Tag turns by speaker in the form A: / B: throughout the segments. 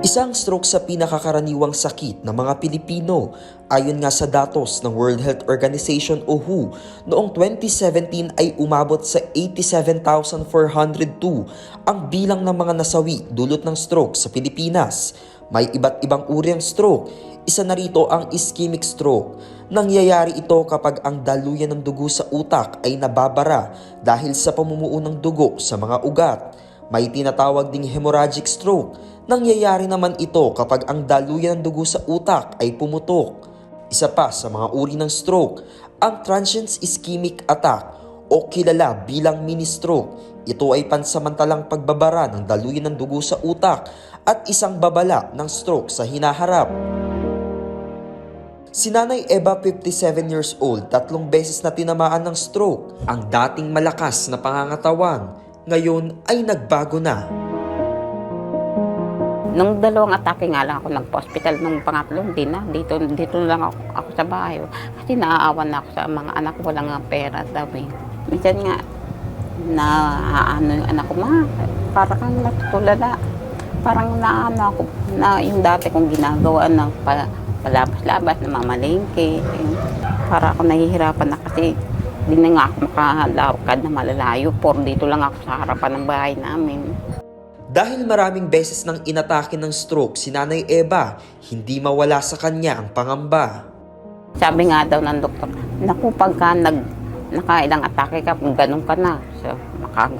A: Isang stroke sa pinakakaraniwang sakit ng mga Pilipino ayon nga sa datos ng World Health Organization o WHO noong 2017 ay umabot sa 87,402 ang bilang ng mga nasawi dulot ng stroke sa Pilipinas. May iba't ibang uri ng stroke. Isa na rito ang ischemic stroke. Nangyayari ito kapag ang daluyan ng dugo sa utak ay nababara dahil sa pamumuo ng dugo sa mga ugat. May tinatawag ding hemorrhagic stroke. Nangyayari naman ito kapag ang daluyan ng dugo sa utak ay pumutok. Isa pa sa mga uri ng stroke, ang transient ischemic attack o kilala bilang mini stroke. Ito ay pansamantalang pagbabara ng daluyan ng dugo sa utak at isang babala ng stroke sa hinaharap. Si Nanay Eva, 57 years old, tatlong beses na tinamaan ng stroke. Ang dating malakas na pangangatawan, ngayon ay nagbago na.
B: Nung dalawang atake nga lang ako nagpa-hospital, nung pangatlo, hindi na. Dito, dito lang ako, ako sa bahay. Kasi naaawan na ako sa mga anak ko, wala nga pera daw eh. Minsan nga, na ano yung anak ko, ma, para kang natutulala. Parang naano ako, na yung dati kong ginagawa na pa, palabas-labas, na mamalingke. Eh, para ako nahihirapan na kasi hindi na nga ako makalakad na malalayo. Por dito lang ako sa harapan ng bahay namin.
A: Dahil maraming beses nang inatake ng stroke si Nanay Eva, hindi mawala sa kanya ang pangamba.
B: Sabi nga daw ng doktor, naku, pagka nag, nakailang atake ka, ganun ka na. So, maka,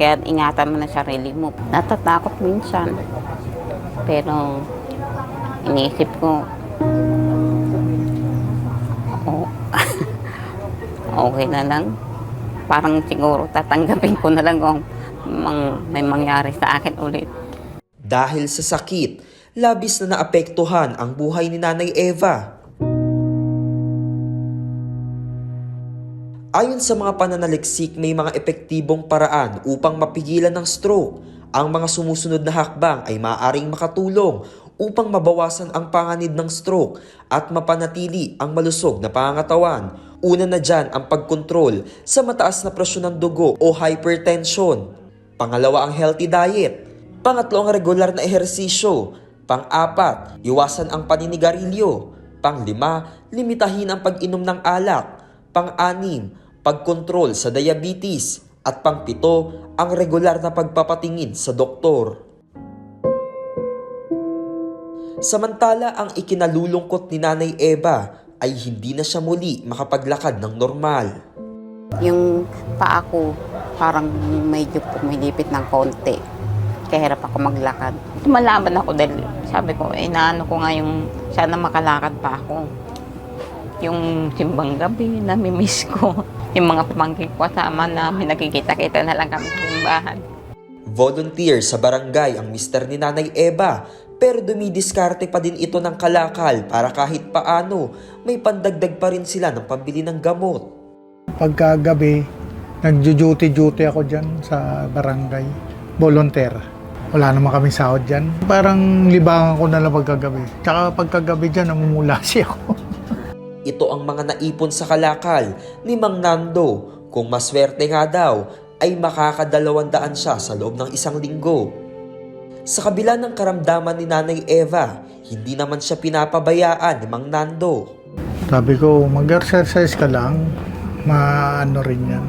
B: kaya ingatan mo na sarili mo. Natatakot minsan. Pero, iniisip ko, okay na lang. Parang siguro tatanggapin ko na lang kung mang, may mangyari sa akin ulit.
A: Dahil sa sakit, labis na naapektuhan ang buhay ni Nanay Eva. Ayon sa mga pananaliksik, may mga epektibong paraan upang mapigilan ng stroke. Ang mga sumusunod na hakbang ay maaaring makatulong upang mabawasan ang panganib ng stroke at mapanatili ang malusog na pangangatawan. Una na dyan ang pagkontrol sa mataas na presyon ng dugo o hypertension. Pangalawa ang healthy diet. Pangatlo ang regular na ehersisyo. Pang-apat, iwasan ang paninigarilyo. Pang-lima, limitahin ang pag-inom ng alak. Pang-anim, pagkontrol sa diabetes. At pang-pito, ang regular na pagpapatingin sa doktor. Samantala ang ikinalulungkot ni Nanay Eva ay hindi na siya muli makapaglakad ng normal.
B: Yung paa ko, parang medyo pumilipit ng konti. Kaya hirap ako maglakad. Tumalaban ako dahil sabi ko, eh naano ko nga yung sana makalakad pa ako. Yung simbang gabi, namimiss ko. Yung mga pamangkin ko kasama namin, nakikita-kita na lang kami sa simbahan.
A: Volunteer sa barangay ang mister ni Nanay Eva pero dumidiskarte pa din ito ng kalakal para kahit paano may pandagdag pa rin sila ng pambili ng gamot.
C: Pagkagabi, nagjo-duty-duty ako dyan sa barangay. Volunteer. Wala naman kami sahod dyan. Parang libangan ko na lang pagkagabi. Tsaka pagkagabi dyan, namumulasi ako.
A: Ito ang mga naipon sa kalakal ni Mang Nando. Kung maswerte nga daw, ay makakadalawandaan siya sa loob ng isang linggo. Sa kabila ng karamdaman ni Nanay Eva, hindi naman siya pinapabayaan ni Mang Nando.
C: Sabi ko, mag-exercise ka lang. Maano rin yan.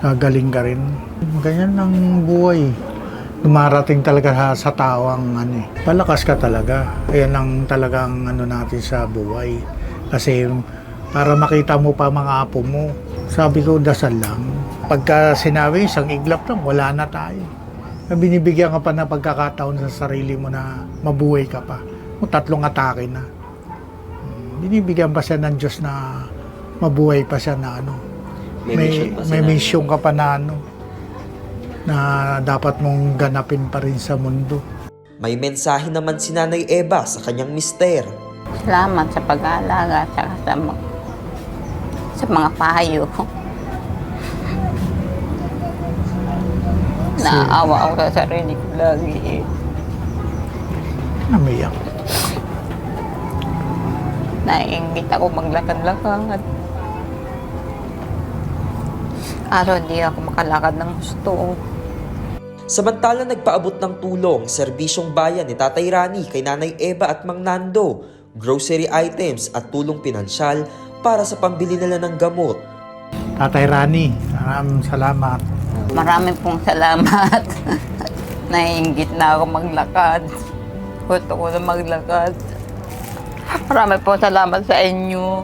C: Gagaling ka rin. Ganyan ang buhay. Dumarating talaga sa, sa tao ang ano eh. Palakas ka talaga. Ayan ang talagang ano natin sa buhay. Kasi para makita mo pa mga apo mo. Sabi ko, dasal lang. Pagka sinabi, isang iglap lang, wala na tayo. Binibigyan ka pa na pagkakataon sa sarili mo na mabuhay ka pa. O tatlong atake na. Binibigyan pa siya ng Diyos na mabuhay pa siya na ano. May, may mission ka pa na ano na dapat mong ganapin pa rin sa mundo.
A: May mensahe naman si Nanay Eva sa kanyang mister.
B: Salamat sa pag-aalaga at sa, mga- sa mga payo. Naaawa ako sa sarili ko lagi eh.
C: Namiyak.
B: Naiingit ako maglakad-lakad. Araw hindi ako makalakad ng gusto.
A: Samantala nagpaabot ng tulong, serbisyong bayan ni Tatay Rani kay Nanay Eva at Mang Nando, grocery items at tulong pinansyal para sa pambili nila ng gamot.
C: Tatay Rani, maraming salamat.
B: Maraming pong salamat. Naiingit na ako maglakad. Gusto ko na maglakad. Maraming po salamat sa inyo.